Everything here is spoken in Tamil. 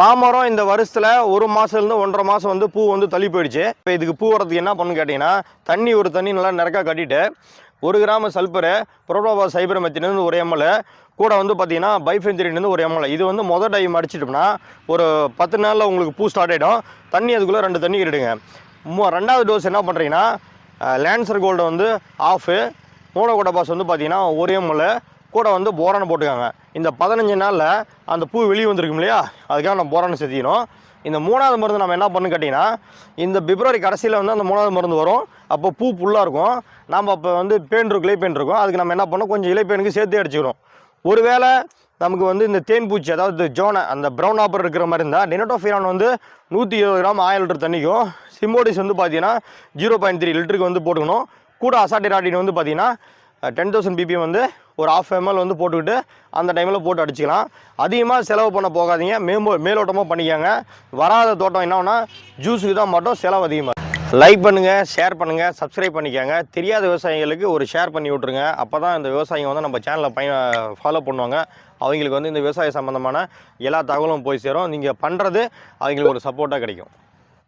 மாமரம் இந்த வருஷத்தில் ஒரு மாதத்துலேருந்து ஒன்றரை மாதம் வந்து பூ வந்து தள்ளி போயிடுச்சு. இப்போ இதுக்கு பூ வரதுக்கு என்ன பண்ணு கேட்டிங்கன்னா தண்ணி ஒரு தண்ணி நல்லா நிறக்கா கட்டிட்டு ஒரு கிராம் சல்பரு புரோடோபா சைபர் மெத்தினு ஒரு எம்எல் கூட வந்து பார்த்தீங்கன்னா பைஃபென்ஜரின்னு ஒரு எம்எல் இது வந்து மொதல் டைம் அடிச்சிட்டோம்னா ஒரு பத்து நாளில் உங்களுக்கு பூ ஸ்டார்ட் ஆகிடும் தண்ணி அதுக்குள்ளே ரெண்டு தண்ணி இருடுங்க ரெண்டாவது டோஸ் என்ன பண்ணுறீங்கன்னா லேன்சர் கோல்டு வந்து ஆஃபு பாஸ் வந்து பார்த்தீங்கன்னா ஒரு எம்எல் கூட வந்து போரானை போட்டுக்காங்க இந்த பதினஞ்சு நாளில் அந்த பூ வெளியே வந்திருக்கும் இல்லையா? அதுக்காக நம்ம போரானை செத்திக்கணும் இந்த மூணாவது மருந்து நம்ம என்ன பண்ணு கேட்டிங்கன்னா இந்த பிப்ரவரி கடைசியில் வந்து அந்த மூணாவது மருந்து வரும். அப்போ பூ ஃபுல்லாக இருக்கும். நாம் அப்போ வந்து பேன் இருக்கும் இலைப்பேன் இருக்கும். அதுக்கு நம்ம என்ன பண்ணோம் கொஞ்சம் இலைப்பேனுக்கு சேர்த்து அடிச்சுக்கணும். ஒருவேளை நமக்கு வந்து இந்த தேன் பூச்சி அதாவது ஜோனை அந்த ப்ரௌன் ஆப்பர் இருக்கிற மாதிரி இருந்தால் டெனட்டோஃபிரான் வந்து நூற்றி இருபது கிராம் ஆயிரம் லிட்டர் தண்ணிக்கும் சிம்போடிஸ் வந்து பார்த்தீங்கன்னா ஜீரோ பாயிண்ட் த்ரீ லிட்டருக்கு வந்து போட்டுக்கணும். கூட அசாட்டிராட்டின் வந்து பார்த்தீங்கன்னா டென் தௌசண்ட் பிபிஎம் வந்து ஒரு ஆஃப் எம்எல் வந்து போட்டுக்கிட்டு அந்த டைமில் போட்டு அடிச்சிக்கலாம். அதிகமாக செலவு பண்ண போகாதீங்க. மேம்போ மேலோட்டமாக பண்ணிக்கோங்க. வராத தோட்டம் என்னன்னா ஜூஸுக்கு தான் மட்டும் செலவு அதிகமாக லைக் பண்ணுங்கள் ஷேர் பண்ணுங்கள் சப்ஸ்கிரைப் பண்ணிக்கோங்க. தெரியாத விவசாயிகளுக்கு ஒரு ஷேர் பண்ணி விட்ருங்க அப்போ தான் இந்த விவசாயிங்க வந்து நம்ம சேனலை பய ஃபாலோ பண்ணுவாங்க. அவங்களுக்கு வந்து இந்த விவசாய சம்மந்தமான எல்லா தகவலும் போய் சேரும். நீங்கள் பண்ணுறது அவங்களுக்கு ஒரு சப்போர்ட்டாக கிடைக்கும்.